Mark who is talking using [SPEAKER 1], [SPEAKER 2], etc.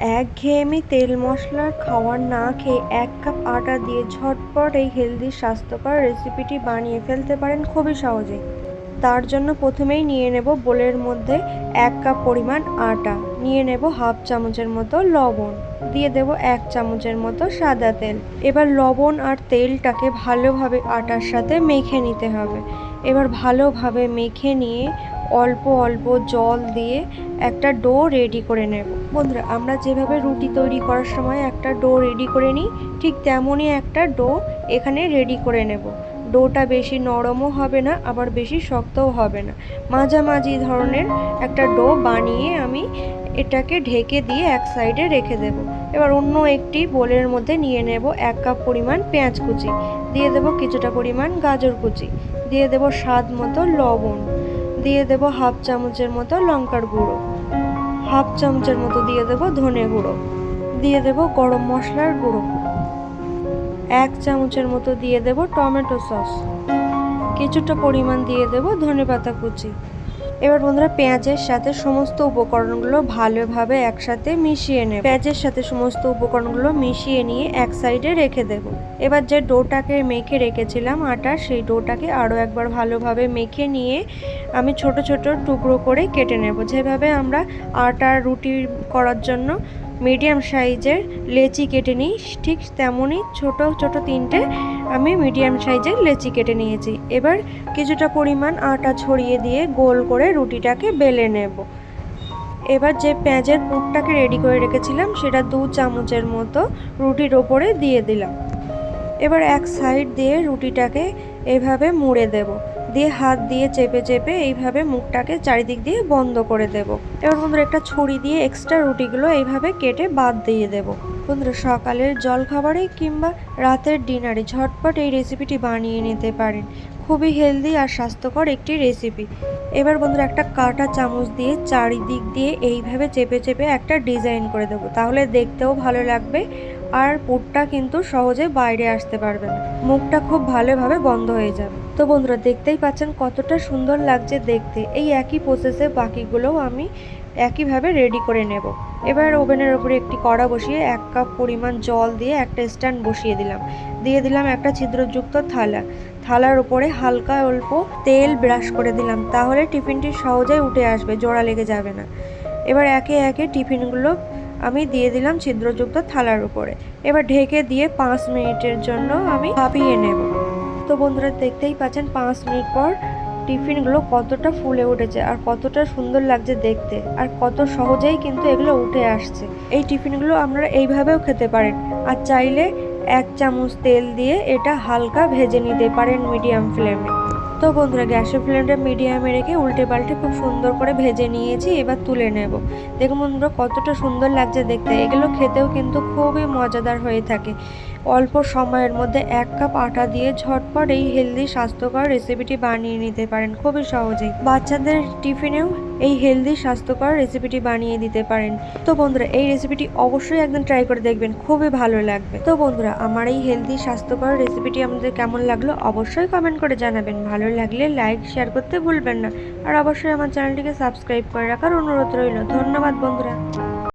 [SPEAKER 1] একঘেয়েমি তেল মশলার খাওয়ার না খেয়ে এক কাপ আটা দিয়ে ঝটপট এই হেলদি স্বাস্থ্যকর রেসিপিটি বানিয়ে ফেলতে পারেন খুবই সহজেই। তার জন্য প্রথমেই নিয়ে নেব বোলের মধ্যে এক কাপ পরিমাণ আটা, নিয়ে নেব হাফ চামচের মতো লবণ, দিয়ে দেব এক চামচের মতো সাদা তেল। এবার লবণ আর তেলটাকে ভালোভাবে আটার সাথে মেখে নিতে হবে। এবার ভালোভাবে মেখে নিয়ে অল্প অল্প জল দিয়ে একটা ডো রেডি করে নেব। বন্ধুরা, আমরা যেভাবে রুটি তৈরি করার সময় একটা ডো রেডি করে নিই, ঠিক তেমনই একটা ডো এখানে রেডি করে নেব। ডোটা বেশি নরমও হবে না, আবার বেশি শক্তও হবে না। মাঝামাঝি ধরনের একটা ডো বানিয়ে আমি এটাকে ঢেকে দিয়ে এক সাইডে রেখে দেব। এবার অন্য একটি বোলের মধ্যে নিয়ে নেব এক কাপ পরিমাণ পেঁয়াজ কুচি, দিয়ে দেব কিছুটা পরিমাণ গাজর কুচি, দিয়ে দেব স্বাদ মতো লবণ, দিয়ে দেব হাফ চামচের মতো লঙ্কার গুঁড়ো, হাফ চামচের মতো দিয়ে দেব ধনে গুঁড়ো, দিয়ে দেব গরম মশলার গুঁড়ো। এক চামচের মতো দিয়ে দেব টমেটো সস। কিছুটা পরিমাণ দিয়ে দেব ধনেপাতা কুচি। এবার বন্ধুরা পেঁয়াজের সাথে সমস্ত উপকরণগুলো ভালোভাবে একসাথে মিশিয়ে নেব। পেঁয়াজের সাথে সমস্ত উপকরণগুলো মিশিয়ে নিয়ে এক সাইডে রেখে দেব। এবার যে ডোটাকে মেখে রেখেছিলাম আটা, সেই ডোটাকে আরও একবার ভালোভাবে মেখে নিয়ে আমি ছোট ছোট টুকরো করে কেটে নেব। যেভাবে আমরা আটা রুটি করার জন্য মিডিয়াম সাইজের লেচি কেটে নিই। ঠিক তেমনই ছোট ছোট তিনটে আমি মিডিয়াম সাইজের লেচি কেটে নিয়েছি। এবার কিছুটা পরিমাণ আটা ছড়িয়ে দিয়ে গোল করে রুটিটাকে বেলে নেব। এবার যে পেঁয়াজের পুরটাকে রেডি করে রেখেছিলাম, সেটা দু চামচের মতো রুটির ওপরে দিয়ে দিলাম। এবার এক সাইড দিয়ে রুটিটাকে এভাবে মুড়ে দেব। দিয়ে হাত দিয়ে চেপে চেপে এইভাবে মুখটাকে চারিদিক দিয়ে বন্ধ করে দেব। এবার বন্ধুরা একটা ছুরি দিয়ে এক্সট্রা রুটিগুলো এইভাবে কেটে বাদ দিয়ে দেব। বন্ধুরা, সকালের জলখাবারে কিংবা রাতের ডিনারে ঝটপট এই রেসিপিটি বানিয়ে নিতে পারেন। খুবই হেলদি আর স্বাস্থ্যকর একটি রেসিপি এবার বন্ধুরা একটা কাটা চামচ দিয়ে চারিদিক দিয়ে এইভাবে চেপে চেপে একটা ডিজাইন করে দেবো। তাহলে দেখতেও ভালো লাগবে। আর পুরটা কিন্তু সহজে বাইরে আসতে পারবে না। মুখটা খুব ভালোভাবে বন্ধ হয়ে যাবে। তো বন্ধুরা, দেখতেই পাচ্ছেন কতটা সুন্দর লাগছে দেখতে। এই একই প্রসেসে বাকিগুলোও আমি একইভাবে রেডি করে নেব। এবার ওভেনের ওপরে একটি কড়া বসিয়ে এক কাপ পরিমাণ জল দিয়ে একটা স্ট্যান্ড বসিয়ে দিলাম। দিয়ে দিলাম একটা ছিদ্রযুক্ত থালা। থালার উপরে হালকা অল্প তেল ব্রাশ করে দিলাম। তাহলে টিফিনটি সহজেই উঠে আসবে, জোড়া লেগে যাবে না। এবার একে একে টিফিনগুলো আমি দিয়ে দিলাম ছিদ্রযুক্ত থালার উপরে। এবার ঢেকে দিয়ে পাঁচ মিনিটের জন্য আমি ভাপিয়ে নেব। তো বন্ধুরা, দেখতেই পাচ্ছেন পাঁচ মিনিট পর টিফিনগুলো কতটা ফুলে উঠেছে আর কতটা সুন্দর লাগছে দেখতে আর কত সহজেই কিন্তু এগুলো উঠে আসছে। এই টিফিনগুলো আপনারা এইভাবেও খেতে পারেন আর চাইলে এক চামচ তেল দিয়ে এটা হালকা ভেজে নিতে পারেন মিডিয়াম ফ্লেমে। তো বন্ধুরা গ্যাসের ফ্লেমটা মিডিয়ামে রেখে উল্টে পাল্টে খুব সুন্দর করে ভেজে নিয়েছি, এবার তুলে নেব। দেখুন বন্ধুরা, কতটা সুন্দর লাগছে দেখতে। এগুলো খেতেও কিন্তু খুবই মজাদার হয়ে থাকে। অল্প সময়ের মধ্যে এক কাপ আটা দিয়ে ঝটপট এই হেলদি স্বাস্থ্যকর রেসিপিটি বানিয়ে নিতে পারেন, খুবই সহজেই। বাচ্চাদের টিফিনেও এই হেলদি স্বাস্থ্যকর রেসিপিটি বানিয়ে দিতে পারেন। তো বন্ধুরা, এই রেসিপিটি অবশ্যই একদিন ট্রাই করে দেখবেন, খুবই ভালো লাগবে। তো বন্ধুরা, আমার এই হেলদি স্বাস্থ্যকর রেসিপিটি আমাদের কেমন লাগল অবশ্যই কমেন্ট করে জানাবেন। ভালো লাগলে লাইক শেয়ার করতে ভুলবেন না। আর অবশ্যই আমার চ্যানেলটিকে সাবস্ক্রাইব করে রাখার অনুরোধ রইল। ধন্যবাদ বন্ধুরা।